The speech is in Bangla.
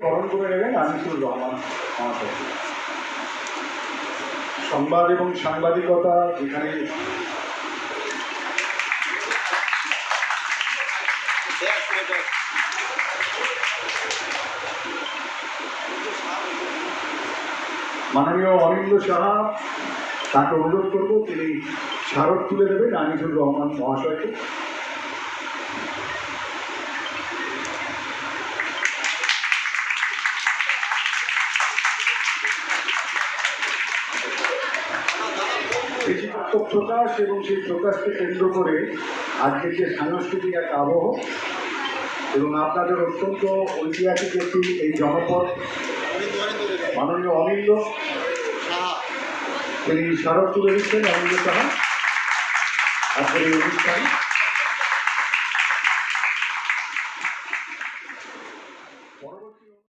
বরণ করে নেবেন আনিসুর রহমান মহাশয় সংবাদ এবং সাংবাদিকতা এখানে মাননীয় অনিন্দ সাহা, তাকে অনুরোধ করব, তিনি স্মারক তুলে দেবেন আনিসুর রহমান মহাশয়কে। কৃষিতত্ত্ব প্রকাশ এবং সেই প্রকাশকে কেন্দ্র করে আজকের যে সাংস্কৃতিক এক আবহ এবং আপনাদের অত্যন্ত ঐতিহাসিক একটি এই জনপদ, মাননীয় অনিন্দ তিনি স্মারক তুলে দিচ্ছেন অনিন্দ সাহা আজকের এই অনুষ্ঠান।